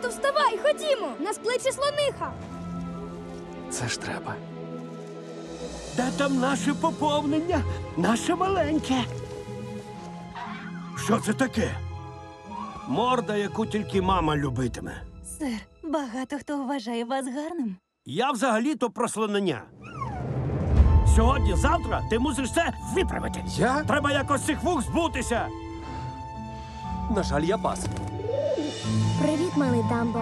Тату, вставай, ходімо! Нас кличе слониха. Це ж треба. Де там наше поповнення? Наше маленьке. Що це таке? Морда, яку тільки мама любитиме. Сер, багато хто вважає вас гарним. Я взагалі-то про слонення. Сьогодні, завтра ти мусиш це виправити. Я? Треба якось цих вух збутися. На жаль, я пас. Привіт, малий Дамбо.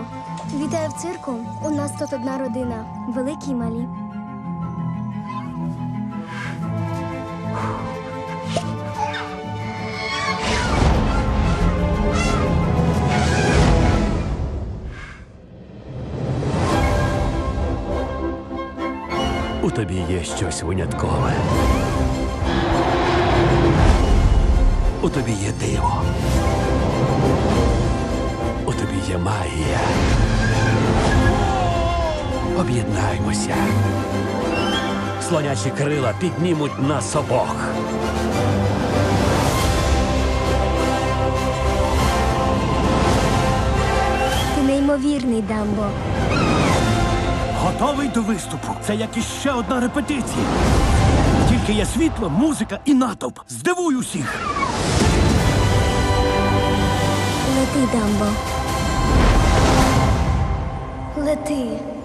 Вітаю в цирку. У нас тут одна родина. Великі й малі. У тобі є щось виняткове. У тобі є диво. Магія. Об'єднаймося. Слонячі крила піднімуть нас обох. Ти неймовірний, Дамбо. Готовий до виступу. Це як іще одна репетиція. Тільки є світло, музика і натовп. Здивуй усіх. Лети, Дамбо. Лети.